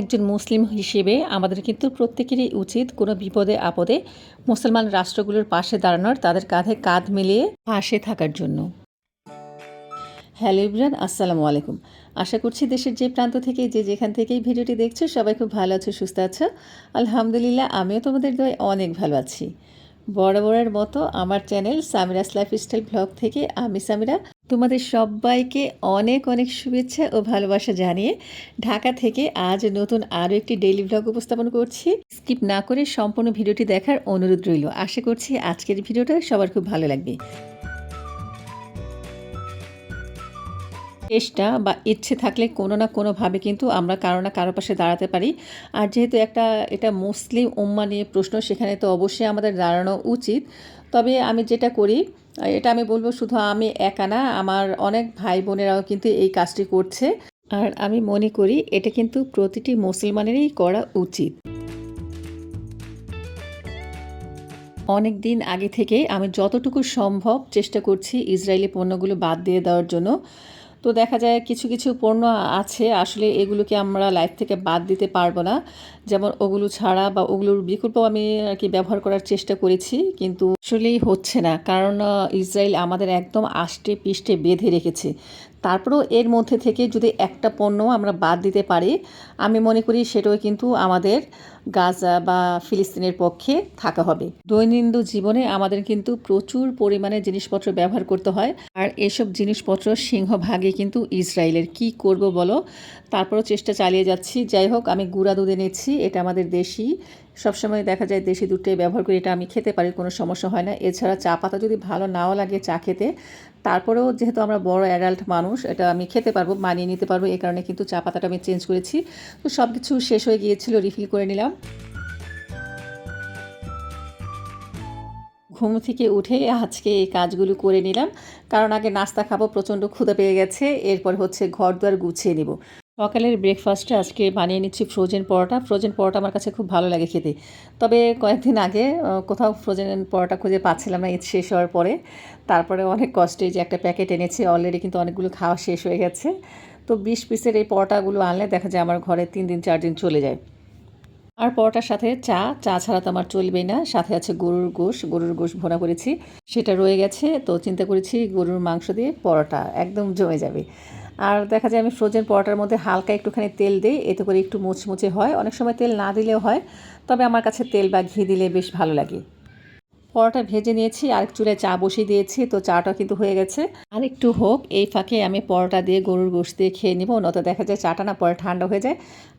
একজন মুসলিম হিসেবে আমাদের কিন্তু প্রত্যেকেরই উচিত কোনো বিপদে, আপদে মুসলমান রাষ্ট্রগুলোর পাশে দাঁড়ানোর, তাদের কাঁধে কাঁধ মিলিয়ে পাশে থাকার জন্য। হ্যালো ইব্রান আসসালামু আলাইকুম। আশা করছি দেশের যে প্রান্ত থেকে, যে যেখান থেকেই ভিডিওটি দেখছ, সবাই খুব ভালো আছো, সুস্থ আছো। আলহামদুলিল্লাহ, আমিও তোমাদের দয় অনেক ভালো আছি। বরাবরের মতো আমার চ্যানেল সামিরাস লাইফস্টাইল ব্লগ থেকে আমি সামিরা। তোমাদের সবাইকে অনেক অনেক শুভেচ্ছা ও ভালোবাসা জানিয়ে ঢাকা থেকে আজ নতুন আরও একটি ডেইলি ব্লগ উপস্থাপন করছি। স্কিপ না করে সম্পূর্ণ ভিডিওটি দেখার অনুরোধ রইল। আশা করছি আজকের ভিডিওটা সবার খুব ভালো লাগবে। চেষ্টা বা ইচ্ছে থাকলে কোনো না কোনোভাবে কিন্তু আমরা কারও না কারও পাশে দাঁড়াতে পারি। আর যেহেতু একটা, এটা মুসলিম উম্মা নিয়ে প্রশ্ন, সেখানে তো অবশ্যই আমাদের দাঁড়ানো উচিত। তবে আমি যেটা করি এটা আমি বলব শুধু আমি একা না, আমার অনেক ভাই বোনেরাও কিন্তু এই কাজটি করছে। আর আমি মনে করি এটা কিন্তু প্রতিটি মুসলমানেরই করা উচিত। অনেক দিন আগে থেকে আমি যতটুকু সম্ভব চেষ্টা করছি ইসরায়েলি পণ্যগুলো বাদ দিয়ে দেওয়ার জন্য। তো দেখা যায় কিছু কিছু পণ্য আছে, আসলে এগুলোকে আমরা লাইফ থেকে বাদ দিতে পারব না। যেমন ওগুলো ছাড়া বা ওগুলোর বিকল্প আমি আর কি ব্যবহার করার চেষ্টা করেছি, কিন্তু আসলেই হচ্ছে না। কারণ ইসরায়েল আমাদের একদম আষ্টে পিষ্টে বেঁধে রেখেছে। তারপরেও এর মধ্যে থেকে যদি একটা পণ্য আমরা বাদ দিতে পারি, আমি মনে করি সেটাও কিন্তু আমাদের গাজা বা ফিলিস্তিনের পক্ষে থাকা হবে। দৈনন্দিন জীবনে আমাদের কিন্তু প্রচুর পরিমাণে জিনিসপত্র ব্যবহার করতে হয়। আর এসব জিনিসপত্র সিংহভাগে কিন্তু ইসরায়েলের। কি করব বলো? তারপরও চেষ্টা চালিয়ে যাচ্ছি। যাই হোক, আমি গুঁড়া দুধ এনেছি। এটা আমাদের দেশি। সবসময় দেখা যায় দেশি দুধটাই ব্যবহার করি, এটা আমি খেতে পারি, কোনো সমস্যা হয় না। এছাড়া চা পাতা যদি ভালো নাও লাগে চা খেতে, তারপরেও যেহেতু আমরা বড় অ্যাডাল্ট মানুষ, এটা আমি খেতে পারব, মানিয়ে নিতে পারব এই কারণে কিন্তু চা পাতাটা আমি চেঞ্জ করেছি। তো সব কিছু শেষ হয়ে গিয়েছিল রিফিল করে নিলাম। ঘুম থেকে উঠে আজকে এই কাজগুলো করে নিলাম। কারণ আগে নাস্তা খাব, প্রচণ্ড ক্ষুদা পেয়ে গেছে, এরপর হচ্ছে ঘর দুয়ার গুছিয়ে নিব। সকালের ব্রেকফাস্টে আজকে বানিয়ে নিচ্ছি ফ্রোজেন পরোটা। ফ্রোজেন পরোটা আমার কাছে খুব ভালো লাগে খেতে। তবে কয়েকদিন আগে কোথাও ফ্রোজেন পরোটা খুঁজে পাচ্ছিলাম না ঈদ শেষ হওয়ার পরে। তারপরে অনেক কষ্টে যে একটা প্যাকেট এনেছি অলরেডি কিন্তু অনেকগুলো খাওয়া শেষ হয়ে গেছে। তো বিশ পিসের এই পরোটাগুলো আনলে দেখা যায় আমার ঘরে তিন দিন, চার দিন চলে যায়। আর পরোটার সাথে চা চা ছাড়া তো আমার চলবেই না। সাথে আছে গরুর গোশ গরুর গোশ ভোনা করেছি। সেটা রয়ে গেছে। তো চিন্তা করেছি গরুর মাংস দিয়ে পরোটা একদম জমে যাবে। আর দেখা যায় আমি ফ্রোজেন পরোটার মধ্যে হালকা একটুখানি তেল দিই, এতে করে একটু মুচমুচে হয়। অনেক সময় তেল না দিলেও হয়, তবে আমার কাছে তেল বা ঘি দিলে বেশ ভালো লাগে। পরোটা ভেজে নিয়েছি, আরেক চুলায় চা বসিয়ে দিয়েছি, তো চাটা কিন্তু হয়ে গেছে। আর একটু হোক, এই ফাঁকে আমি পরোটা দিয়ে গরুর গোশ দিয়ে খেয়ে নিব নত দেখা যায় চাটা না পরে ঠান্ডা হয়ে যায়,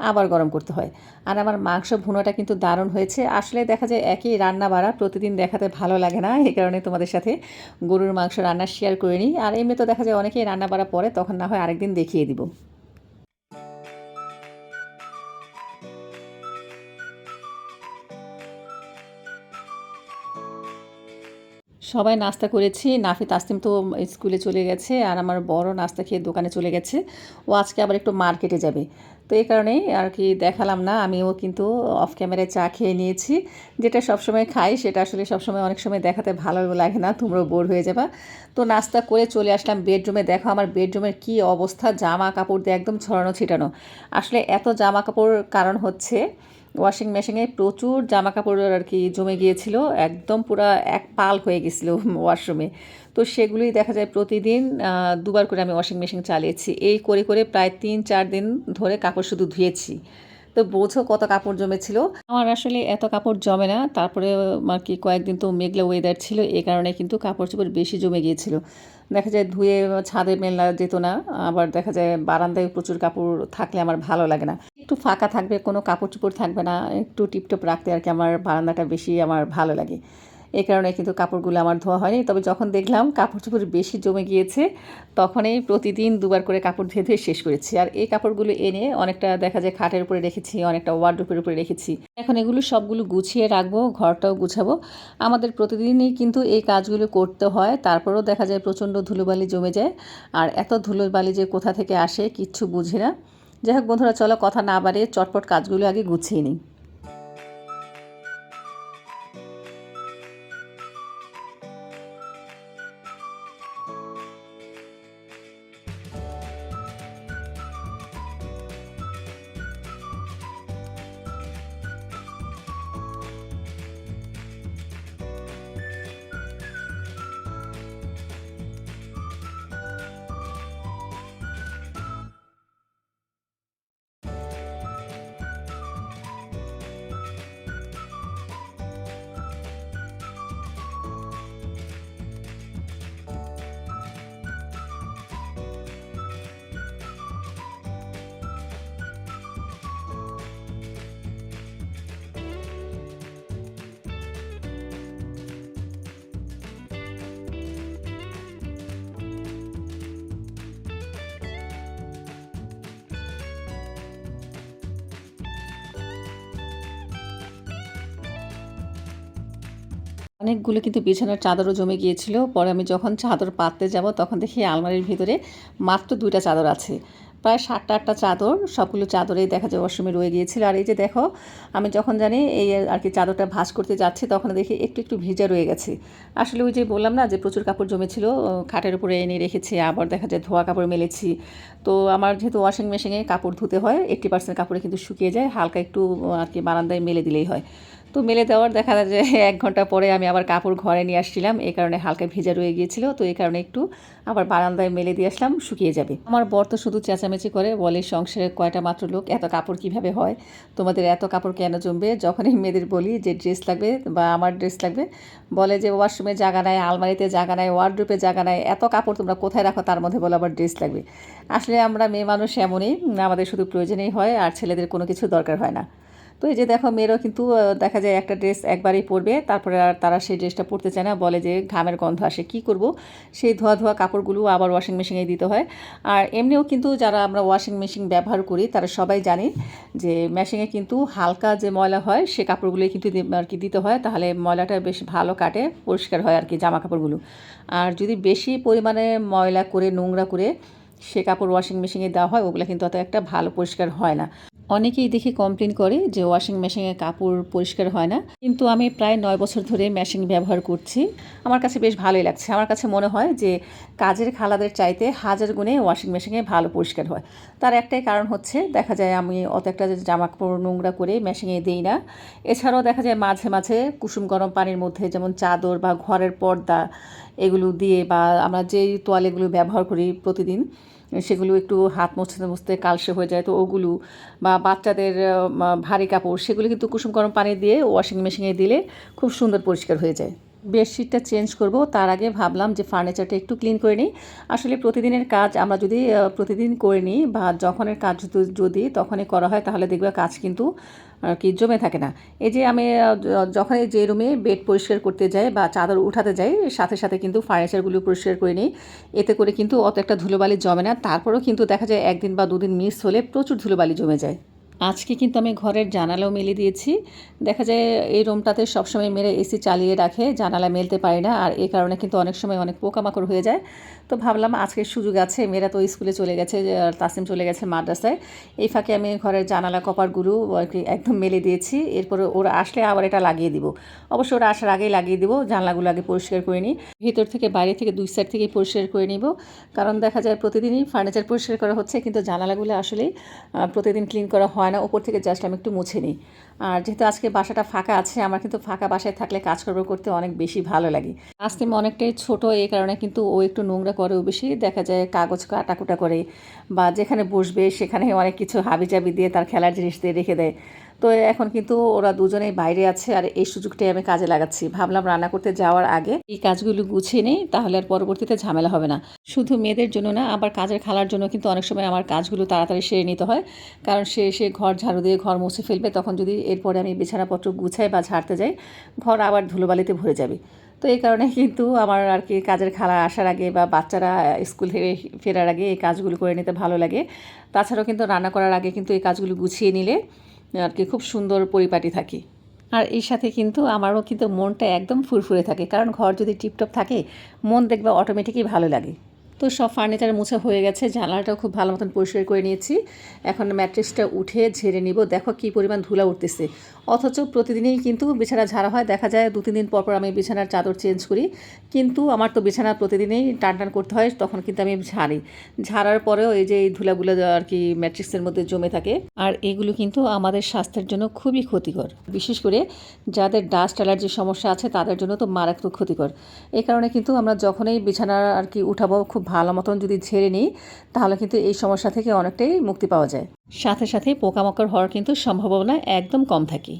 আবার গরম করতে হয়। আর আমার মাংস ভুনোটা কিন্তু দারুণ হয়েছে। আসলে দেখা যায় একই রান্না বাড়া প্রতিদিন দেখাতে ভালো লাগে না, এই কারণে তোমাদের সাথে গরুর মাংস রান্না শেয়ার করে নিই আর এমনি তো দেখা যায় অনেকেই রান্না বাড়া পরে, তখন না হয় আরেকদিন দেখিয়ে দিব। সবাই নাস্তা করেছি। নাফি তাসলিম তো স্কুলে চলে গেছে আর আমার বড় নাস্তা খেয়ে দোকানে চলে গেছে। ও আজকে আবার একটু মার্কেটে যাবে। তো এই কারণেই আর কি দেখালাম না, আমিও কিন্তু অফ ক্যামেরায় চা খেয়ে নিয়েছি। যেটা সবসময় খাই সেটা আসলে সবসময় অনেক সময় দেখাতে ভালো লাগে না, তোমরাও বোর হয়ে যাবা। তো নাস্তা করে চলে আসলাম বেডরুমে। দেখো আমার বেডরুমের কি অবস্থা, জামা কাপড় দিয়ে একদম ছড়ানো ছিটানো। আসলে এত জামা কাপড় কারণ হচ্ছে ওয়াশিং মেশিনে প্রচুর জামা কাপড় আর কি জমে গিয়েছিল, একদম পুরো এক পাল হয়ে গেছিল ওয়াশরুমে। তো সেগুলোই দেখা যায় প্রতিদিন দুবার করে আমি ওয়াশিং মেশিন চালিয়েছি। এই করে করে প্রায় তিন, চার দিন ধরে কাপড় শুধু ধুয়েছি। তো বোঝো কত কাপড় জমেছিল। আমার আসলে এত কাপড় জমে না, তারপরে আর কি কয়েকদিন তো মেঘলা ওয়েদার ছিল, এ কারণে কিন্তু কাপড় চোপড় বেশি জমে গিয়েছিল। দেখা যায় ধুয়ে ছাদে মেলা যেত না, আবার দেখা যায় বারান্দায় প্রচুর কাপড় থাকলে আমার ভালো লাগে না। একটু ফাঁকা থাকবে, কোনো কাপড় চোপড় থাকবে না, একটু টিপটপ রাখতে আর কি আমার বারান্দাটা বেশি আমার ভালো লাগে। এই কারণে কিন্তু কাপড়গুলো আমার ধোয়া হয়নি। তবে যখন দেখলাম কাপড় চোপড় বেশি জমে গিয়েছে, তখনই প্রতিদিন দুবার করে কাপড় ধুয়ে ধুয়ে শেষ করেছি। আর এই কাপড়গুলো এনে অনেকটা দেখা যায় খাটের উপরে রেখেছি, অনেকটা ওয়ার্ড্রোপের উপরে রেখেছি। এখন এগুলো সবগুলো গুছিয়ে রাখব, ঘরটাও গুছাবো। আমাদের প্রতিদিনই কিন্তু এই কাজগুলো করতে হয়। তারপরেও দেখা যায় প্রচণ্ড ধুলোবালি জমে যায়। আর এত ধুলোবালি যে কোথা থেকে আসে কিচ্ছু বুঝি না। যাই হোক বন্ধুরা, চলো কথা না বাড়িয়ে চটপট কাজগুলো আগে গুছিয়ে নিই। অনেকগুলো কিন্তু বিছানার চাদরও জমে গিয়েছিল। পরে আমি যখন চাদর পাততে যাব, তখন দেখি আলমারির ভিতরে মাত্র দুইটা চাদর আছে। প্রায় সাতটা আটটা চাদর, সবগুলো চাদরেই দেখা যায় ওয়াশরুমে রয়ে গিয়েছিল। আর এই যে দেখো, আমি যখন জানি এই আর কি চাদরটা ভাঁজ করতে যাচ্ছি, তখন দেখি একটু একটু ভিজা রয়ে গেছে। আসলে ওই যে বললাম না যে প্রচুর কাপড় জমেছিল খাটের উপরে এনে রেখেছি, আবার দেখা যায় ধোয়া কাপড় মেলেছি। তো আমার যেহেতু ওয়াশিং মেশিনে কাপড় ধুতে হয় এইট্টি পার্সেন্ট কাপড়ে কিন্তু শুকিয়ে যায়, হালকা একটু আর কি বারান্দায় মেলে দিলেই হয়। তো মেলে দেওয়ার দেখা যায় যে এক ঘণ্টা পরে আমি আবার কাপড় ঘরে নিয়ে আসছিলাম। এই কারণে হালকা ভিজা রয়ে গিয়েছিল। তো এই কারণে একটু আবার বারান্দায় মেলে দিয়ে আসলাম, শুকিয়ে যাবে। আমার বর তো শুধু চেঁচামেচি করে বলে সংসারে কয়টা মাত্র লোক, এত কাপড় কীভাবে হয়? তোমাদের এত কাপড় কেন জমবে? যখনই মেয়েদের বলি যে, ড্রেস লাগবে বা আমার ড্রেস লাগবে, বলে যে, ওয়াশরুমে জায়গা নাই, আলমারিতে জায়গা নাই, ওয়ার্ড্রোপে জায়গা নাই, এত কাপড় তোমরা কোথায় রাখো? তার মধ্যে বলে, আবার ড্রেস লাগবে। আসলে আমরা মেয়ে মানুষ এমনই, আমাদের শুধু প্রয়োজনেই হয়, আর ছেলেদের কোনো কিছু দরকার হয় না। তো এই যে দেখো মেয়েরও কিন্তু দেখা যায় একটা ড্রেস একবারই পরবে, তারপরে আর তারা সেই ড্রেসটা পরতে চায় না, বলে যে ঘামের গন্ধ আসে, কি করব? সেই ধোয়া ধোয়া কাপড়গুলো আবার ওয়াশিং মেশিনে দিতে হয়। আর এমনিও কিন্তু যারা আমরা ওয়াশিং মেশিন ব্যবহার করি, তারা সবাই জানি যে মেশিনে কিন্তু হালকা যে ময়লা হয়, সে কাপড়গুলোই কিন্তু আর কি দিতে হয়, তাহলে ময়লাটা বেশ ভালো কাটে, পরিষ্কার হয় আর কি জামা কাপড়গুলো আর যদি বেশি পরিমাণে ময়লা করে, নোংরা করে সে কাপড় ওয়াশিং মেশিনে দেওয়া হয়, ওগুলো কিন্তু অত একটা ভালো পরিষ্কার হয় না। অনেকেই দেখি কমপ্লেন করে যে ওয়াশিং মেশিনে কাপড় পরিষ্কার হয় না। কিন্তু আমি প্রায় নয় বছর ধরে মেশিন ব্যবহার করছি। আমার কাছে বেশ ভালোই লাগছে। আমার কাছে মনে হয় যে কাজের খালাদের চাইতে হাজার গুণে ওয়াশিং মেশিনে ভালো পরিষ্কার হয়। তার একটাই কারণ হচ্ছে, দেখা যায় আমি অত একটা জামা কাপড় নোংরা করে মেশিনে দিই না। এছাড়াও দেখা যায় মাঝে মাঝে কুসুম গরম পানির মধ্যে যেমন চাদর বা ঘরের পর্দা এগুলো দিয়ে বা আমরা যেই তোয়ালেগুলো ব্যবহার করি প্রতিদিন সেগুলো একটু হাত মুছতে মুছতে কালসে হয়ে যায়। তো ওগুলো বা বাচ্চাদের ভারী কাপড় সেগুলো কিন্তু কুসুম গরম পানি দিয়ে ওয়াশিং মেশিনে দিলে খুব সুন্দর পরিষ্কার হয়ে যায়। বেডশিটটা চেঞ্জ করব। তার আগে ভাবলাম যে ফার্নিচারটা একটু ক্লিন করে নিই। আসলে প্রতিদিনের কাজ আমরা যদি প্রতিদিন করে নিই বা যখনের কাজ যদি তখনই করা হয় তাহলে দেখবে কাজ কিন্তু কি জমে থাকে না। এই যে আমি যখন যে রুমে বেড পরিষ্কার করতে যাই বা চাদর উঠাতে যাই, সাথে সাথে কিন্তু ফার্নিচারগুলো পরিষ্কার করে নিই। এতে করে কিন্তু অত একটা ধুলোবালি জমে না। তারপরেও কিন্তু দেখা যায় একদিন বা দুদিন মিস হলে প্রচুর ধুলোবালি জমে যায়। আজকে কিন্তু আমি ঘরের জানালাও মেলে দিয়েছি। দেখা যায় এই রুমটাতে সবসময় মেরে এসি চালিয়ে রাখে, জানালা মেলতে পারি না আর এই কারণে কিন্তু অনেক সময় অনেক পোকামাকড় হয়ে যায়। তো ভাবলাম আজকের সুযোগ আছে, মেয়েরা তো স্কুলে চলে গেছে তাসিম চলে গেছে মাদ্রাসায়। এই ফাঁকে আমি ঘরের জানালা কপারগুলো আর কি একদম মেলে দিয়েছি। এরপরে ওরা আসলে আবার এটা লাগিয়ে দিব। অবশ্য ওরা আসার আগেই লাগিয়ে দিব, জানলাগুলো আগে পরিষ্কার করে নিই। ভিতর থেকে বাইরে থেকে দুই সাইড থেকেই পরিষ্কার করে নিব। কারণ দেখা যায় প্রতিদিনই ফার্নিচার পরিষ্কার করা হচ্ছে, কিন্তু জানালাগুলো আসলে প্রতিদিন ক্লিন করা হয় না ওপর থেকে জাস্ট আমি একটু মুছে নিই। আর যেহেতু আজকে বাসাটা ফাঁকা আছে, আমার কিন্তু ফাঁকা বাসায় থাকলে কাজকর্ম করতে অনেক বেশি ভালো লাগে। আস্তিম অনেকটাই ছোট এই কারণে কিন্তু ও একটু নোংরা করে, ও বেশি দেখা যায় কাগজ কাটাকুটা করে বা যেখানে বসবে সেখানে অনেক কিছু হাবিজাবি দিয়ে তার খেলার জিনিস দিয়ে রেখে দেয়। তো এখন কিন্তু ওরা দুজনেই বাইরে আছে আর এই সুযোগটাই আমি কাজে লাগাচ্ছি। ভাবলাম রান্না করতে যাওয়ার আগে এই কাজগুলো গুছিয়ে নেই, তাহলে আর পরবর্তীতে ঝামেলা হবে না। শুধু মেয়েদের জন্য না, আবার কাজের খালার জন্য কিন্তু অনেক সময় আমার কাজগুলো তাড়াতাড়ি সেরে নিতে হয়। কারণ সে এসে ঘর ঝাড়ু দিয়ে ঘর মুছে ফেলবে, তখন যদি এরপরে আমি বিছানাপত্র গুছাই বা ঝাড়তে যাই, ঘর আবার ধুলোবালিতে ভরে যাবে। তো এই কারণে কিন্তু আমার আর কি কাজের খালা আসার আগে বা বাচ্চারা স্কুল থেকে ফেরার আগে এই কাজগুলো করে নিতে ভালো লাগে। তাছাড়াও কিন্তু রান্না করার আগে কিন্তু এই কাজগুলো গুছিয়ে নিলে আর কি, খুব সুন্দর পরিপাটি থাকি। আর এর সাথে কিন্তু আমারও কিন্তু মনটা একদম ফুরফুরে থাকে। কারণ ঘর যদি টিপটপ থাকে, মন দেখবে অটোমেটিকই ভালো লাগে। তো সব ফার্নিচার মুছা হয়ে গেছে, জানালাটাও খুব ভালো মতন পরিষ্কার করে নিয়েছি। এখন ম্যাট্রেসটা উঠে ঝেড়ে নিব, দেখো কী পরিমাণ ধুলা উঠতেছে। অথচ প্রতিদিনই কিন্তু বিছানা ঝাড়া হয়, দেখা যায় দু তিন দিন পর পর আমি বিছানার চাদর চেঞ্জ করি। কিন্তু আমার তো বিছানা প্রতিদিনই টান টান করতে হয়, তখন কিন্তু আমি ঝাড়ি। ঝাড়ার পরেও এই যে এই ধুলাগুলো আর কি ম্যাট্রিক্সের মধ্যে জমে থাকে। আর এগুলো কিন্তু আমাদের স্বাস্থ্যের জন্য খুবই ক্ষতিকর। বিশেষ করে যাদের ডাস্ট অ্যালার্জির সমস্যা আছে, তাদের জন্য তো মারাত্মক ক্ষতিকর। এই কারণে কিন্তু আমরা যখনই বিছানা আর কি উঠাবো, খুব ভালো মতন যদি ঝেড়ে নিই, তাহলে কিন্তু এই সমস্যা থেকে অনেকটাই মুক্তি পাওয়া যায়। সাথে সাথে পোকামাকড় হওয়ার কিন্তু সম্ভাবনা একদম কম থাকে।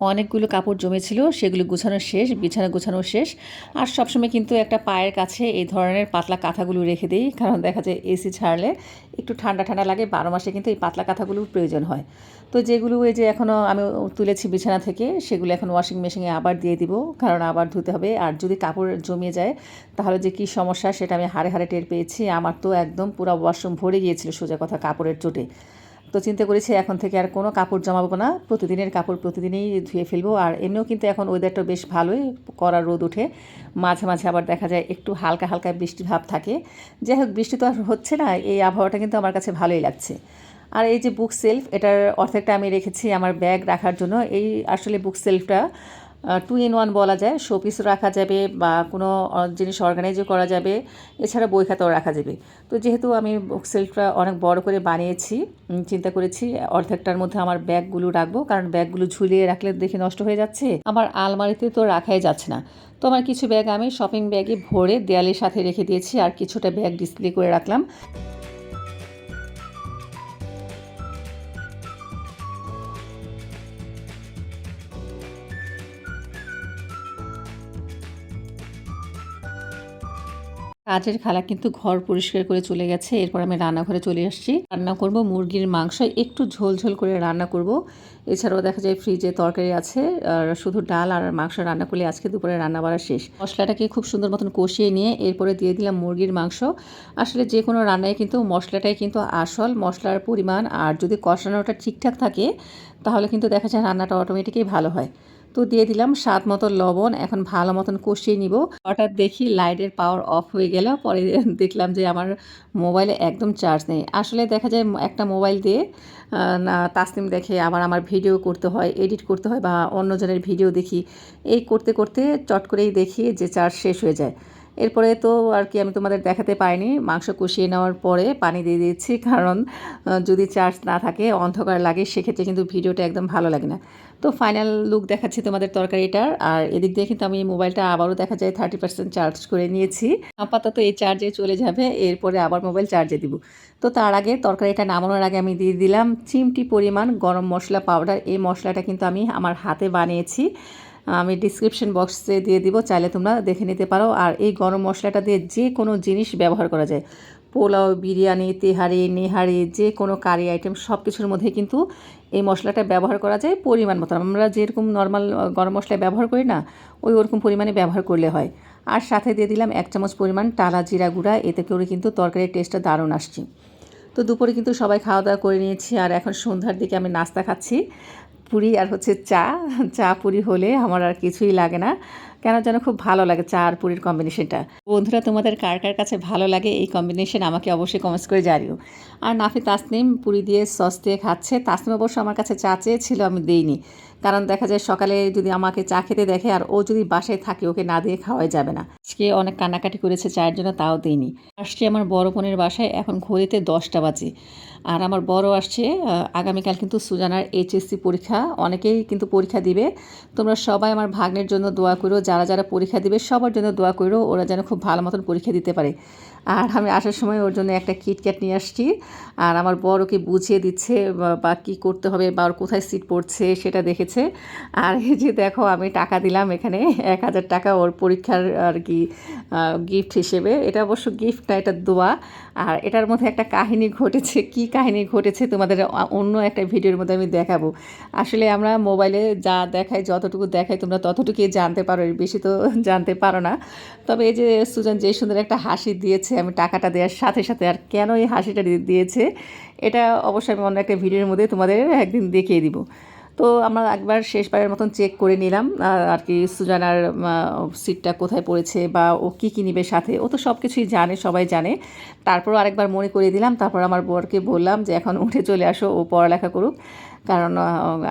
অনেকগুলো কাপড় জমেছিল, সেগুলো গুছানো শেষ, বিছানা গুছানো শেষ। আর সবসময় কিন্তু একটা পায়ের কাছে এই ধরনের পাতলা কাঁথাগুলো রেখে দিই, কারণ দেখা যায় এসি ছাড়লে একটু ঠান্ডা ঠান্ডা লাগে, বারো মাসে কিন্তু এই পাতলা কাঁথাগুলোর প্রয়োজন হয়। তো যেগুলো এই যে এখনও আমি তুলেছি বিছানা থেকে, সেগুলো এখন ওয়াশিং মেশিনে আবার দিয়ে দিব, কারণ আবার ধুতে হবে। আর যদি কাপড় জমিয়ে যায়, তাহলে যে কী সমস্যা সেটা আমি হাড়ে হাড়ে টের পেয়েছি। আমার তো একদম পুরো ওয়াশরুম ভরে গিয়েছিল সোজা কথা কাপড়ের চোটে। তো চিন্তা করেছি এখন থেকে আর কোনো কাপড় জমাবো না। প্রতিদিনের কাপড় প্রতিদিনই ধুয়ে ফেলব আর এমনিও কিন্তু এখন ওয়েদারটা বেশ ভালোই, কড়া রোদ ওঠে। মাঝে মাঝে আবার দেখা যায় একটু হালকা হালকা বৃষ্টি ভাব থাকে। যাই হোক, বৃষ্টি তো আর হচ্ছে না, এই আবহাওয়াটা কিন্তু আমার কাছে ভালোই লাগছে। আর এই যে বুক সেলফ এটার অর্ধেকটা আমি রেখেছি আমার ব্যাগ রাখার জন্য। এই আসলে বুক সেলফটা টু ইন ওয়ান বলা যায় শোপিসও রাখা যাবে বা কোনো জিনিস অর্গানাইজও করা যাবে, এছাড়া বই খাতাও রাখা যাবে। তো যেহেতু আমি সেলফটা অনেক বড় করে বানিয়েছি চিন্তা করেছি, অর্ধেকটার মধ্যে আমার ব্যাগগুলো রাখব, কারণ ব্যাগগুলো ঝুলিয়ে রাখলে দেখে নষ্ট হয়ে যাচ্ছে, আমার আলমারিতে তো রাখাই যাচ্ছে না। তো আমার কিছু ব্যাগ আমি শপিং ব্যাগে ভরে দেয়ালের সাথে রেখে দিয়েছি, আর কিছুটা ব্যাগ ডিসপ্লে করে রাখলাম। কাজের খালা কিন্তু ঘর পরিষ্কার করে চলে গেছে। এরপর আমি রান্নাঘরে চলে আসছি। রান্না করব মুরগির মাংস। একটু ঝোল ঝোল করে রান্না করব। এছাড়াও দেখা যায় ফ্রিজে তরকারি আছে। আর শুধু ডাল আর মাংস রান্না করলে আজকে দুপুরে রান্না বাড়া শেষ। মশলাটাকে খুব সুন্দর মতন কষিয়ে নিয়ে এরপরে দিয়ে দিলাম মুরগির মাংস। আসলে যে কোনো রান্নায় কিন্তু মশলাটাই কিন্তু আসল মশলার পরিমাণ। আর যদি কষানোটা ঠিকঠাক থাকে, তাহলে কিন্তু দেখা যায় রান্নাটা অটোমেটিকই ভালো হয়। তো দিয়ে দিলাম স্বাদ মতো লবণ। এখন ভালো মতন কষিয়ে নিব। হঠাৎ দেখি লাইটের পাওয়ার অফ হয়ে গেল। পরে দেখলাম যে আমার মোবাইলে একদম চার্জ নেই। আসলে দেখা যায় একটা মোবাইল দিয়ে না দেখে আবার আমার ভিডিও করতে হয়, এডিট করতে হয় বা অন্যজনের ভিডিও দেখি। এই করতে করতে চট করেই দেখি যে চার্জ শেষ হয়ে যায়। এরপরে তো আর কি আমি তোমাদের দেখাতে পাইনি মাংস কষিয়ে নেওয়ার পরে পানি দিয়ে দিচ্ছি কারণ যদি চার্জ না থাকে, অন্ধকার লাগে, সেক্ষেত্রে কিন্তু ভিডিওটা একদম ভালো লাগে না। তো ফাইনাল লুক দেখাচ্ছি তোমাদের তরকারিটার। আর এদিক দিয়ে কিন্তু আমি মোবাইলটা আবারও দেখা যায় থার্টি পার্সেন্ট চার্জ করে নিয়েছি। আপাতত এই চার্জে চলে যাবে, এরপরে আবার মোবাইল চার্জে দিব। তো তার আগে তরকারিটা নামানোর আগে আমি দিয়ে দিলাম, চিমটি পরিমাণ গরম মশলা পাউডার এই মশলাটা কিন্তু আমি আমার হাতে বানিয়েছি। আমি ডিসক্রিপশন বক্সে দিয়ে দিব, চাইলে তোমরা দেখে নিতে পারো। আর এই গরম মশলাটা দিয়ে যে কোনো জিনিস ব্যবহার করা যায়। পোলাও, বিরিয়ানি, তেহারি, নেহারি, যে কোনো কারি আইটেম সব কিছুর মধ্যে কিন্তু এই মশলাটা ব্যবহার করা যায় পরিমাণ মতো। আমরা যেরকম নর্মাল গরম মশলা ব্যবহার করি না, ওই ওরকম পরিমাণে ব্যবহার করলে হয়। আর সাথে দিয়ে দিলাম এক চামচ পরিমাণ টালা জিরা গুঁড়া, এতে করে কিন্তু তরকারির টেস্টটা দারুণ আসছে। তো দুপুরে কিন্তু সবাই খাওয়া দাওয়া করে নিয়েছি, আর এখন সন্ধ্যার দিকে আমি নাস্তা খাচ্ছি। পুরি আর হচ্ছে চা। চা পুরি হলে আমার আর কিছুই লাগে না। কেন যেন খুব ভালো লাগে চা আর পুরীর কম্বিনেশনটা বন্ধুরা, তোমাদের কার কার কাছে ভালো লাগে এই কম্বিনেশন আমাকে অবশ্যই কমেন্টস করে জানিও। আর নাফি তাসনিম পুরি দিয়ে সস দিয়ে খাচ্ছে। তাসনিম অবশ্য আমার কাছে চা চেয়েছিল, আমি দিইনি। কারণ দেখা যায় সকালে যদি আমাকে চা খেতে দেখে আর ও যদি বাসায় থাকে, ওকে না দিয়ে খাওয়াই যাবে না। আজকে অনেক কান্নাকাটি করেছে চায়ের জন্য, তাও দিইনি। আসছে আমার বড় বোনের বাসায়, এখন ঘড়িতে দশটা বাজে। আর আমার বড় আসছে আগামীকাল কিন্তু সুজানার এইচএসসি পরীক্ষা, অনেকেই কিন্তু পরীক্ষা দিবে। তোমরা সবাই আমার ভাগ্নের জন্য দোয়া করো, যারা যারা পরীক্ষা দিবে, সবার জন্য দোয়া করো, ওরা যেন খুব ভালো মতন পরীক্ষা দিতে পারে। আর আমি আসার সময় ওর জন্য একটা কিটক্যাট নিয়ে আসছি। আর আমার বড় ওকে বুঝিয়ে দিচ্ছে, বা কী করতে হবে, বা, ওর কোথায় সিট পড়ছে সেটা দেখেছে। আর এই যে দেখো, আমি টাকা দিলাম এখানে, এক হাজার টাকা ওর পরীক্ষার আর কি গিফট হিসেবে। এটা অবশ্য গিফট না, এটা দোয়া। আর এটার মধ্যে একটা কাহিনী ঘটেছে। কি কাহিনী ঘটেছে তোমাদের অন্য একটা ভিডিওর মধ্যে আমি দেখাবো। আসলে আমরা মোবাইলে যা দেখাই, যতটুকু দেখাই, তোমরা ততটুকুই জানতে পারো বেশি তো জানতে পারো না। তবে এই যে সুজন যে সুন্দর একটা হাসি দিয়েছে, আমি টাকাটা দেওয়ার সাথে সাথে আর কেন এই হাসিটা দিয়েছে, এটা অবশ্যই আমি অন্য একটা ভিডিওর মধ্যে তোমাদের একদিন দেখিয়ে দিব। তো আমরা একবার শেষবারের মতন চেক করে নিলাম আর কি সুজানার সিটটা কোথায় পড়েছে বা ও কী কী নিবে সাথে, ও তো সব কিছুই জানে, সবাই জানে। তারপর আরেকবার মনে করে দিলাম, তারপর আমার বরকে বললাম যে, এখন উঠে চলে আসো, ও পড়ালেখা করুক। কারণ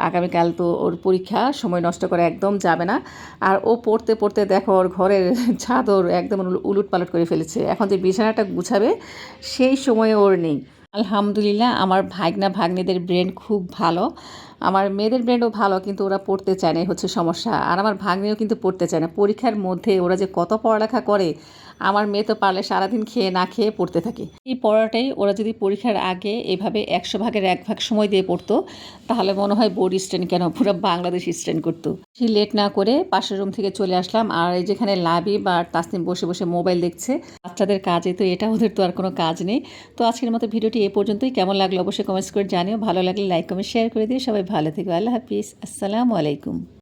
আগামীকাল তো ওর পরীক্ষা, সময় নষ্ট করে একদম যাবে না। আর ও পড়তে পড়তে দেখো ওর ঘরের ছাদর একদম উলুট পালট করে ফেলেছে। এখন যে বিছানাটা গুছাবে, সেই সময়ে ওর নেই। আলহামদুলিল্লাহ, আমার ভাগনা, ভাগ্নেদের ব্রেন খুব ভালো। আমার মেয়েদের ব্রেনও ভালো, কিন্তু ওরা পড়তে চায় না হচ্ছে সমস্যা। আর আমার ভাগ্নেও কিন্তু পড়তে চায় না। পরীক্ষার মধ্যে ওরা যে কত পড়ালেখা করে, আমার মেয়ে তো পারলে সারাদিন খেয়ে না খেয়ে পড়তে থাকে। এই পড়াটাই ওরা যদি পরীক্ষার আগে এভাবে একশো ভাগের এক ভাগ সময় দিয়ে পড়তো, তাহলে মনে হয় বোর্ড স্ট্যান্ড কেন? পুরো বাংলাদেশ স্ট্যান্ড করতো। বেশি লেট না করে পাশের রুম থেকে চলে আসলাম, আর এই যেখানে লাবি বা তাসনিম বসে বসে মোবাইল দেখছে, বাচ্চাদের কাজে, তো এটা ওদের তো আর কোনো কাজ নেই। তো আজকের মতো ভিডিওটি এ পর্যন্তই। কেমন লাগল অবশ্যই কমেন্টস করে জানিও। ভালো লাগলে লাইক কমেন্ট শেয়ার করে দিয়ে সবাই ভালো থেকো আল্লাহ হাফিজ। আসসালামু আলাইকুম।